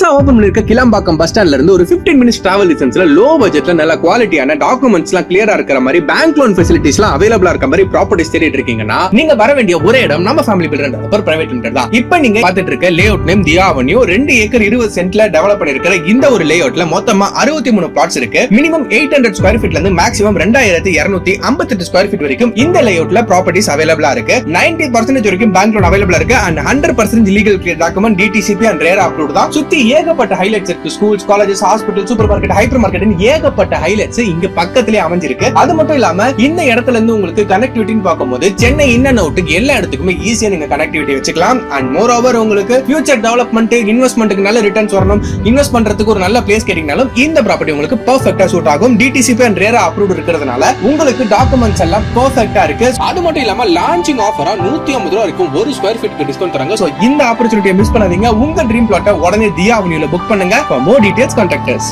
புதுசாக ஓபன் பண்ணிருக்க கிளம்பாக்கம் பஸ் ஸ்டாண்ட்ல இருந்து ஒரு 15 மினிட்ஸ் டிராவல் டிஸ்டன்ஸ்ல லோ பட்ஜெட்ல நல்ல குவாலிட்டியான டாக்குமெண்ட்ஸ் எல்லாம் கிளியரா இருக்கிற மாதிரி பேங்க் லோன் ஃபெசிலிட்டிஸ் எல்லாம் அவைலபிளா இருக்க மாதிரி ப்ராப்பர்ட்டிஸ் தேடிட்டு இருக்கீங்கன்னா நீங்க வர வேண்டிய ஒரே இடம் நம்ம family builder developer private limited தான். இப்போ நீங்க பார்த்துட்டு இருக்க layout name Diya avenue ரெண்டு ஏக்கர் இருபது சென்ட்ல டெவலப் பண்ணிருக்கிற இந்த ஒரு லே அவுட்ல மொத்தமா அறுபத்தி மூணு பிளாட்ஸ் இருக்கு. மினிமம் எயிட் ஹண்ட்ரட் ஸ்கொயர் ஃபீட்ல இருந்து மேக்ஸிமம் ரெண்டாயிரத்தி இருநூத்தி ஐம்பத்தெட்டு ஸ்கொயர் ஃபீட் வரைக்கும் இந்த லே அவுட்ல ப்ராப்பர்ட்டிஸ் அவைலபிளா இருக்கு. நைன்டி பர்சன்டேஜ் வரைக்கும் பேங்க் லோன் அவைலபிளா இருக்கு. And hundred percent legal clear document DTCP and rare approve தான். சுத்தி ஏகப்பட்ட ஹைலைட்ஸ் இருக்கு. Schools colleges hospital super market hyper market ஏகப்பட்ட ஹைலைட்ஸ் இங்க பக்கத்திலே அமைஞ்சிருக்கு. அது மட்டும் இல்லாம இந்த இடத்துல இருந்து உங்களுக்கு கனெக்டிவிட்டின்னு பார்க்கும்போது சென்னை இன் அண்ட் அவுட்டுக்கு எல்லா இடத்துக்குமே ஈஸியா நீங்க கனெக்டிவிட்டி வச்சுக்கலாம். அண்ட் மோர் ஓவர் உங்களுக்கு ஃபியூச்சர் டெவலப்மெண்ட் இன்வெஸ்ட்மெண்ட்டுக்கு நல்ல ரிட்டர்ன்ஸ் வரணும். இன்வெஸ்ட் பண்றதுக்கு ஒரு நல்ல பிளேஸ் கேட்டீங்கனாலும் இந்த ப்ராப்பர்ட்டி உங்களுக்கு பர்ஃபெக்டா சூட் ஆகும். டிடிசிபி அண்ட் ரேரா அப்ரூவ் இருக்கிறதுனால உங்களுக்கு டாக்குமெண்ட்ஸ் எல்லாம் பர்ஃபெக்டா இருக்கு. அது மட்டும் இல்லாம லான்ச்சிங் ஆஃபரா நூத்தி ஐம்பது ரூபா இருக்கும் ஒரு ஸ்கொயர் ஃபீட் டிஸ்கவுண்ட் தராங்க. சோ இந்த ஆப்பர்ச்சுனிட்டியை மிஸ் பண்ணாதீங்க. உங்க ட்ரீம் பிளாட்டை உடனே தியா அவனியூல புக் பண்ணுங்க for more details contact us